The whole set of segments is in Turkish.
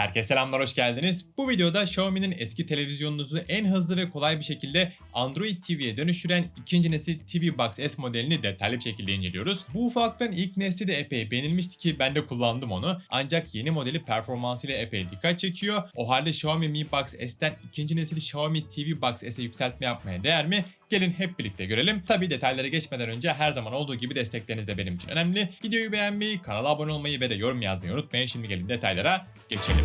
Herkese selamlar, hoş geldiniz. Bu videoda Xiaomi'nin eski televizyonunuzu en hızlı ve kolay bir şekilde Android TV'ye dönüştüren ikinci nesil TV Box S modelini detaylı bir şekilde inceliyoruz. Bu ufaklığın ilk nesli de epey beğenilmişti ki ben de kullandım onu. Ancak yeni modeli performansıyla epey dikkat çekiyor. O halde Xiaomi Mi Box S'ten ikinci nesil Xiaomi TV Box S'e yükseltme yapmaya değer mi? Gelin hep birlikte görelim. Tabi detaylara geçmeden önce her zaman olduğu gibi destekleriniz de benim için önemli. Videoyu beğenmeyi, kanala abone olmayı ve de yorum yazmayı unutmayın. Şimdi gelin detaylara geçelim.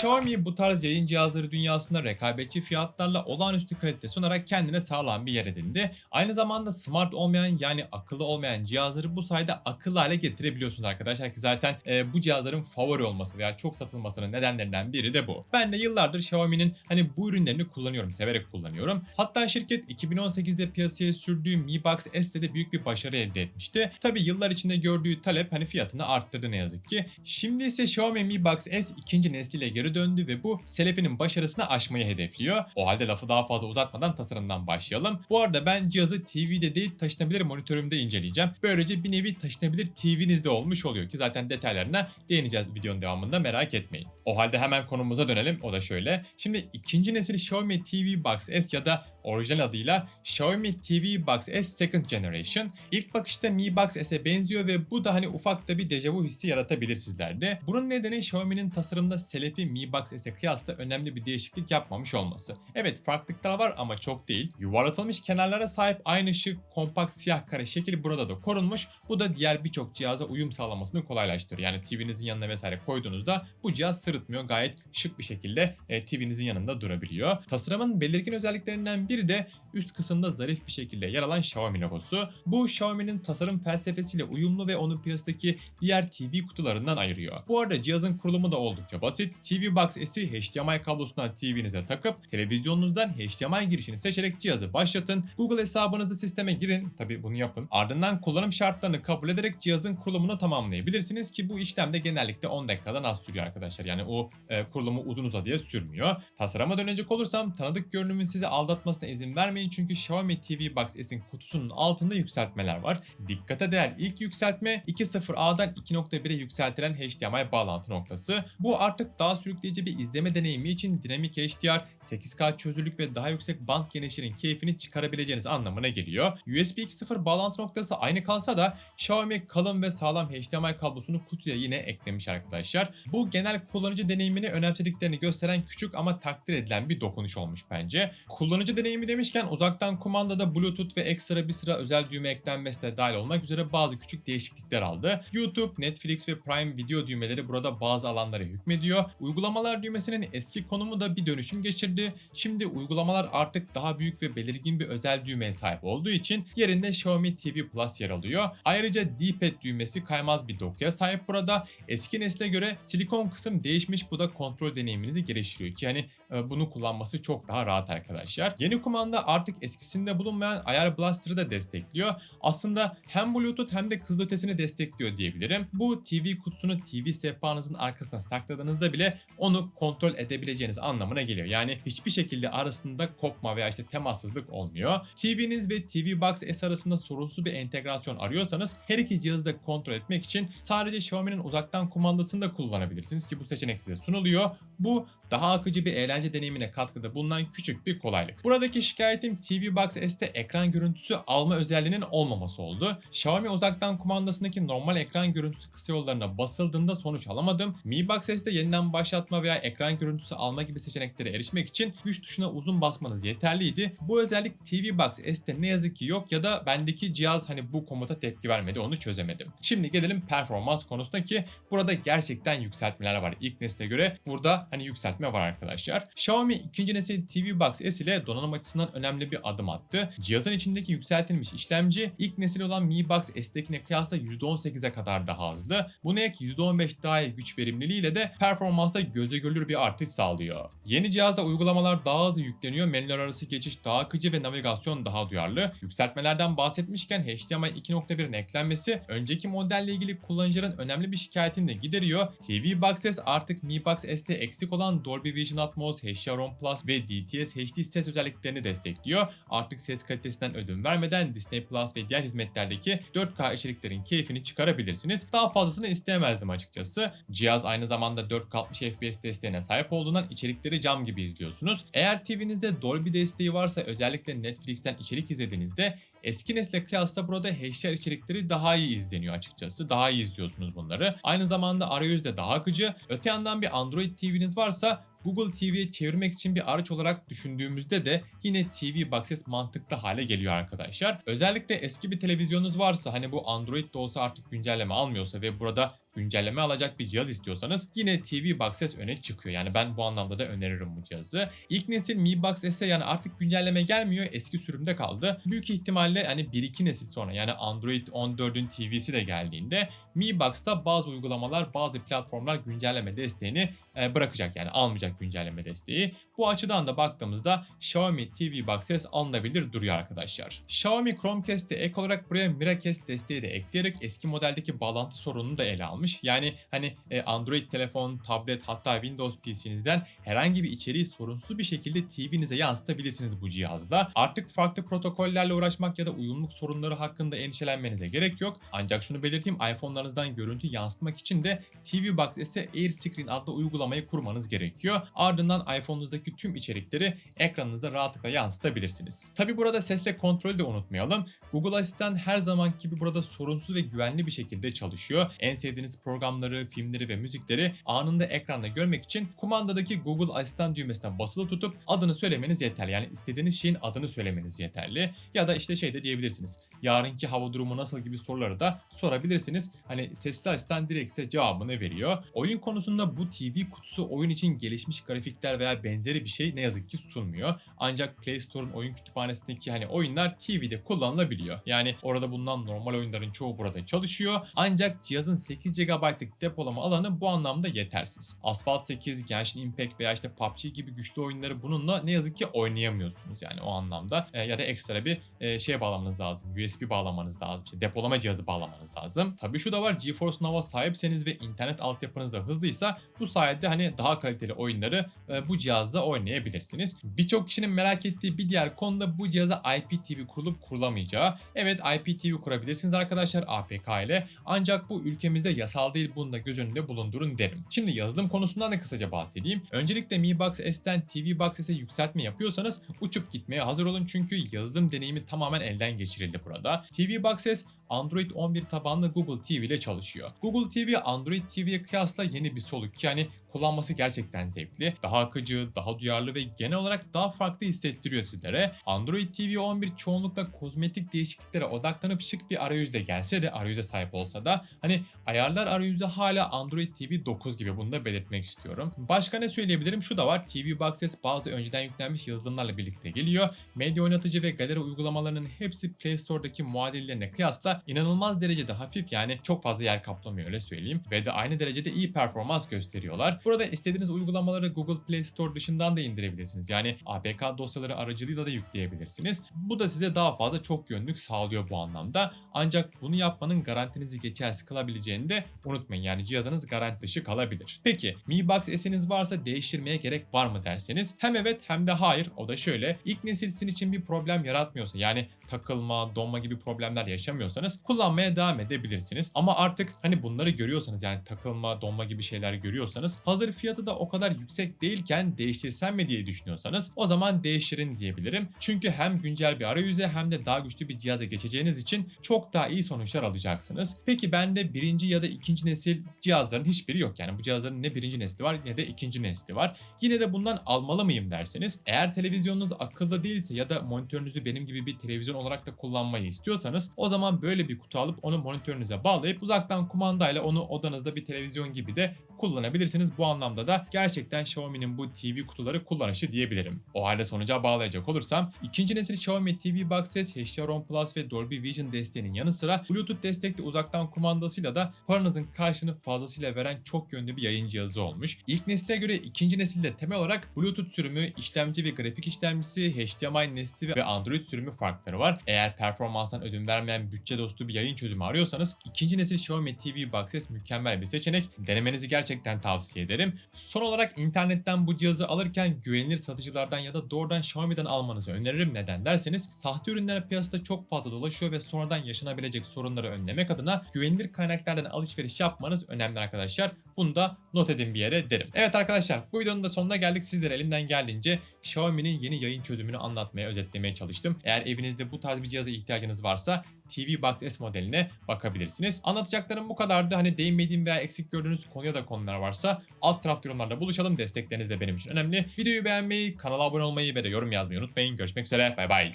Xiaomi bu tarz yayın cihazları dünyasında rekabetçi fiyatlarla olağanüstü kalite sunarak kendine sağlam bir yer edindi. Aynı zamanda smart olmayan yani akıllı olmayan cihazları bu sayede akıllı hale getirebiliyorsunuz arkadaşlar ki zaten e, bu cihazların favori olması veya çok satılmasının nedenlerinden biri de bu. Ben de yıllardır Xiaomi'nin hani bu ürünlerini kullanıyorum, severek kullanıyorum. Hatta şirket 2018'de piyasaya sürdüğü Mi Box S'te de büyük bir başarı elde etmişti. Tabi yıllar içinde gördüğü talep hani fiyatını arttırdı ne yazık ki. Şimdi ise Xiaomi Mi Box S ikinci nesliyle geri döndü ve bu Selefi'nin başarısını aşmayı hedefliyor. O halde lafı daha fazla uzatmadan tasarımdan başlayalım. Bu arada ben cihazı TV'de değil taşınabilir monitörümde inceleyeceğim. Böylece bir nevi taşınabilir TV'nizde olmuş oluyor ki zaten detaylarına değineceğiz videonun devamında merak etmeyin. O halde hemen konumuza dönelim. O da şöyle. Şimdi ikinci nesil Xiaomi TV Box S ya da orijinal adıyla Xiaomi TV Box S Second Generation. İlk bakışta Mi Box S'e benziyor ve bu da hani ufak da bir dejavu hissi yaratabilir sizlerde. Bunun nedeni Xiaomi'nin tasarımda Selefi Mi Box S'e kıyasla önemli bir değişiklik yapmamış olması. Evet farklılıklar var ama çok değil. Yuvarlatılmış kenarlara sahip aynı şık, kompakt siyah kare şekil burada da korunmuş. Bu da diğer birçok cihaza uyum sağlamasını kolaylaştırıyor. Yani TV'nizin yanına vesaire koyduğunuzda bu cihaz sırıtmıyor. Gayet şık bir şekilde e, TV'nizin yanında durabiliyor. Tasarımın belirgin özelliklerinden biri de üst kısımda zarif bir şekilde yer alan Xiaomi logosu. Bu Xiaomi'nin tasarım felsefesiyle uyumlu ve onu piyasadaki diğer TV kutularından ayırıyor. Bu arada cihazın kurulumu da oldukça basit. TV Box S'i HDMI kablosuna TV'nize takıp televizyonunuzdan HDMI girişini seçerek cihazı başlatın. Google hesabınızı sisteme girin. Tabi bunu yapın. Ardından kullanım şartlarını kabul ederek cihazın kurulumunu tamamlayabilirsiniz ki bu işlemde genellikle 10 dakikadan az sürüyor arkadaşlar. Yani o e, kurulumu uzun uzadıya sürmüyor. Tasarıma dönecek olursam tanıdık görünümün sizi aldatmasına izin vermeyin çünkü Xiaomi TV Box S'in kutusunun altında yükseltmeler var. Dikkate değer ilk yükseltme 2.0A'dan 2.1'e yükseltilen HDMI bağlantı noktası. Bu artık daha sürükleyici bir izleme deneyimi için dinamik HDR, 8K çözünürlük ve daha yüksek band genişliğinin keyfini çıkarabileceğiniz anlamına geliyor. USB 2.0 bağlantı noktası aynı kalsa da Xiaomi kalın ve sağlam HDMI kablosunu kutuya yine eklemiş arkadaşlar. Bu genel kullanıcı deneyimini önemsediklerini gösteren küçük ama takdir edilen bir dokunuş olmuş bence. Kullanıcı deneyimi demişken uzaktan kumandada Bluetooth ve ekstra bir sıra özel düğme eklenmesi de dahil olmak üzere bazı küçük değişiklikler aldı. YouTube, Netflix ve Prime Video düğmeleri burada bazı alanlara hükmediyor. Uygulamalar düğmesinin eski konumu da bir dönüşüm geçirdi. Şimdi uygulamalar artık daha büyük ve belirgin bir özel düğmeye sahip olduğu için yerinde Xiaomi TV Plus yer alıyor. Ayrıca D-pad düğmesi kaymaz bir dokuya sahip burada. Eski nesle göre silikon kısım değişmiş bu da kontrol deneyiminizi geliştiriyor ki hani e, bunu kullanması çok daha rahat arkadaşlar. Yeni kumanda artık eskisinde bulunmayan ayar blaster'ı da destekliyor. Aslında hem Bluetooth hem de kızılötesini destekliyor diyebilirim. Bu TV kutusunu TV sehpanızın arkasına sakladığınızda bile onu kontrol edebileceğiniz anlamına geliyor. Yani hiçbir şekilde arasında kopma veya işte temassızlık olmuyor. TV'niz ve TV Box S arasında sorunsuz bir entegrasyon arıyorsanız her iki cihazı da kontrol etmek için sadece Xiaomi'nin uzaktan kumandasını da kullanabilirsiniz ki bu seçenek size sunuluyor. Bu daha akıcı bir eğlence deneyimine katkıda bulunan küçük bir kolaylık. Buradaki şikayetim TV Box S'te ekran görüntüsü alma özelliğinin olmaması oldu. Xiaomi uzaktan kumandasındaki normal ekran görüntüsü kısa yollarına basıldığında sonuç alamadım. Mi Box S'te yeniden başlatma veya ekran görüntüsü alma gibi seçeneklere erişmek için güç tuşuna uzun basmanız yeterliydi. Bu özellik TV Box S'te ne yazık ki yok ya da bendeki cihaz hani bu komuta tepki vermedi onu çözemedim. Şimdi gelelim performans konusuna ki burada gerçekten yükseltmeler var. İlk nesle göre burada hani yükseltme var arkadaşlar. Xiaomi ikinci nesil TV Box S ile donanım açısından önemli bir adım attı. Cihazın içindeki yükseltilmiş işlemci ilk nesil olan Mi Box S'tekine kıyasla %18'e kadar daha hızlı. Buna ek %15 daha iyi güç verimliliğiyle de performansta göze görülür bir artış sağlıyor. Yeni cihazda uygulamalar daha hızlı yükleniyor, menüler arası geçiş daha akıcı ve navigasyon daha duyarlı. Yükseltmelerden bahsetmişken HDMI 2.1'in eklenmesi önceki modelle ilgili kullanıcıların önemli bir şikayetini de gideriyor. TV Box S artık Mi Box S'te eksik olan Dolby Vision Atmos, HDR10 Plus ve DTS HD ses özelliklerini destekliyor. Artık ses kalitesinden ödün vermeden Disney Plus ve diğer hizmetlerdeki 4K içeriklerin keyfini çıkarabilirsiniz. Daha fazlasını isteyemezdim açıkçası. Cihaz aynı zamanda 4K 60 FPS desteğine sahip olduğundan içerikleri cam gibi izliyorsunuz. Eğer TV'nizde Dolby desteği varsa özellikle Netflix'ten içerik izlediğinizde Eski nesle kıyasla burada HDR içerikleri daha iyi izleniyor açıkçası. Daha iyi izliyorsunuz bunları. Aynı zamanda arayüz de daha akıcı. Öte yandan bir Android TV'niz varsa Google TV'ye çevirmek için bir araç olarak düşündüğümüzde de yine TV Box S mantıklı hale geliyor arkadaşlar. Özellikle eski bir televizyonunuz varsa hani bu Android de olsa artık güncelleme almıyorsa ve burada güncelleme alacak bir cihaz istiyorsanız yine TV Box S öne çıkıyor. Yani ben bu anlamda da öneririm bu cihazı. İlk nesil Mi Box S'e yani artık güncelleme gelmiyor. Eski sürümde kaldı. Büyük ihtimalle hani 1-2 nesil sonra yani Android 14'ün TV'si de geldiğinde Mi Box'ta bazı uygulamalar, bazı platformlar güncelleme desteğini e, bırakacak yani almayacak güncelleme desteği. Bu açıdan da baktığımızda Xiaomi TV Box S alınabilir duruyor arkadaşlar. Xiaomi Chromecast'e ek olarak buraya Miracast desteği de ekleyerek eski modeldeki bağlantı sorununu da ele almış. Yani hani e, Android telefon, tablet hatta Windows PC'nizden herhangi bir içeriği sorunsuz bir şekilde TV'nize yansıtabilirsiniz bu cihazla. Artık farklı protokollerle uğraşmak ya da uyumluluk sorunları hakkında endişelenmenize gerek yok. Ancak şunu belirteyim iPhone'larınızdan görüntü yansıtmak için de TV Box S'e AirScreen adlı uygulamayı kurmanız gerekiyor. Ardından iPhone'unuzdaki tüm içerikleri ekranınıza rahatlıkla yansıtabilirsiniz. Tabi burada sesle kontrolü de unutmayalım. Google Asistan her zaman gibi burada sorunsuz ve güvenli bir şekilde çalışıyor. En sevdiğiniz programları, filmleri ve müzikleri anında ekranda görmek için kumandadaki Google Asistan düğmesine basılı tutup adını söylemeniz yeterli. Yani istediğiniz şeyin adını söylemeniz yeterli. Ya da işte şey de diyebilirsiniz. Yarınki hava durumu nasıl gibi soruları da sorabilirsiniz. Hani sesli asistan direkt size cevabını veriyor. Oyun konusunda bu TV kutusu oyun için gelişmiş grafikler veya benzeri bir şey ne yazık ki sunmuyor. Ancak Play Store'un oyun kütüphanesindeki hani oyunlar TV'de kullanılabiliyor. Yani orada bulunan normal oyunların çoğu burada çalışıyor. Ancak cihazın 8 GB'lık depolama alanı bu anlamda yetersiz. Asphalt 8, Genshin Impact veya işte PUBG gibi güçlü oyunları bununla ne yazık ki oynayamıyorsunuz yani o anlamda. E, ya da ekstra bir e, şey bağlamanız lazım. USB bağlamanız lazım. İşte depolama cihazı bağlamanız lazım. Tabii şu da var. GeForce Now sahipseniz ve internet altyapınız da hızlıysa bu sayede hani daha kaliteli oyunları e, bu cihazda oynayabilirsiniz. Birçok kişinin merak ettiği bir diğer konu da bu cihaza IPTV kurulup kurulamayacağı. Evet IPTV kurabilirsiniz arkadaşlar APK ile. Ancak bu ülkemizde yasal değil bunu da göz önünde bulundurun derim. Şimdi yazılım konusundan da kısaca bahsedeyim. Öncelikle Mi Box S'ten TV Box S'e yükseltme yapıyorsanız uçup gitmeye hazır olun çünkü yazılım deneyimi tamamen elden geçirildi burada. TV Box S Android 11 tabanlı Google TV ile çalışıyor. Google TV Android TV'ye kıyasla yeni bir soluk yani kullanması gerçekten zevkli, daha akıcı, daha duyarlı ve genel olarak daha farklı hissettiriyor sizlere. Android TV 11 çoğunlukla kozmetik değişikliklere odaklanıp şık bir arayüzle gelse de arayüze sahip olsa da hani ayarlar arayüzü hala Android TV 9 gibi bunu da belirtmek istiyorum. Başka ne söyleyebilirim? Şu da var. TV Box S bazı önceden yüklenmiş yazılımlarla birlikte geliyor. Medya oynatıcı ve galeri uygulamalarının hepsi Play Store'daki muadillerine kıyasla inanılmaz derecede hafif yani çok fazla yer kaplamıyor öyle söyleyeyim. Ve de aynı derecede iyi performans gösteriyorlar. Burada istediğiniz uygulamaları Google Play Store dışından da indirebilirsiniz. Yani APK dosyaları aracılığıyla da yükleyebilirsiniz. Bu da size daha fazla çok yönlük sağlıyor bu anlamda. Ancak bunu yapmanın garantinizi geçersiz kılabileceğini de unutmayın. Yani cihazınız garanti dışı kalabilir. Peki Mi Box S'iniz varsa değiştirmeye gerek var mı derseniz hem evet hem de hayır. O da şöyle. İlk nesil sizin için bir problem yaratmıyorsa yani takılma, donma gibi problemler yaşamıyorsanız kullanmaya devam edebilirsiniz. Ama artık hani bunları görüyorsanız yani takılma, donma gibi şeyler görüyorsanız hazır fiyatı da o kadar yüksek değilken değiştirsem mi diye düşünüyorsanız o zaman değiştirin diyebilirim. Çünkü hem güncel bir arayüze hem de daha güçlü bir cihaza geçeceğiniz için çok daha iyi sonuçlar alacaksınız. Peki bende birinci ya da ikinci nesil cihazların hiçbiri yok. Yani bu cihazların ne birinci nesli var ne de ikinci nesli var. Yine de bundan almalı mıyım derseniz eğer televizyonunuz akıllı değilse ya da monitörünüzü benim gibi bir televizyon olarak da kullanmayı istiyorsanız o zaman böyle bir kutu alıp onu monitörünüze bağlayıp uzaktan kumandayla onu odanızda bir televizyon gibi de kullanabilirsiniz. Bu anlamda da gerçekten Xiaomi'nin bu TV kutuları kullanışı diyebilirim. O halde sonuca bağlayacak olursam ikinci nesil Xiaomi TV Box S HDR10 Plus ve Dolby Vision desteğinin yanı sıra Bluetooth destekli uzaktan kumandasıyla da paranızı çabanızın karşını fazlasıyla veren çok yönlü bir yayın cihazı olmuş. İlk nesile göre ikinci nesilde temel olarak Bluetooth sürümü, işlemci ve grafik işlemcisi, HDMI nesli ve Android sürümü farkları var. Eğer performanstan ödün vermeyen bütçe dostu bir yayın çözümü arıyorsanız ikinci nesil Xiaomi TV Box S mükemmel bir seçenek. Denemenizi gerçekten tavsiye ederim. Son olarak internetten bu cihazı alırken güvenilir satıcılardan ya da doğrudan Xiaomi'den almanızı öneririm. Neden derseniz sahte ürünler piyasada çok fazla dolaşıyor ve sonradan yaşanabilecek sorunları önlemek adına güvenilir kaynaklardan alışveriş yapmanız önemli arkadaşlar. Bunu da not edin bir yere derim. Evet arkadaşlar bu videonun da sonuna geldik. Sizlere elimden geldiğince Xiaomi'nin yeni yayın çözümünü anlatmaya, özetlemeye çalıştım. Eğer evinizde tarz bir cihaza ihtiyacınız varsa TV Box S modeline bakabilirsiniz. Anlatacaklarım bu kadardı. Hani değinmediğim veya eksik gördüğünüz konuya da konular varsa alt tarafta yorumlarda buluşalım. Destekleriniz de benim için önemli. Videoyu beğenmeyi, kanala abone olmayı ve de yorum yazmayı unutmayın. Görüşmek üzere. Bay bay.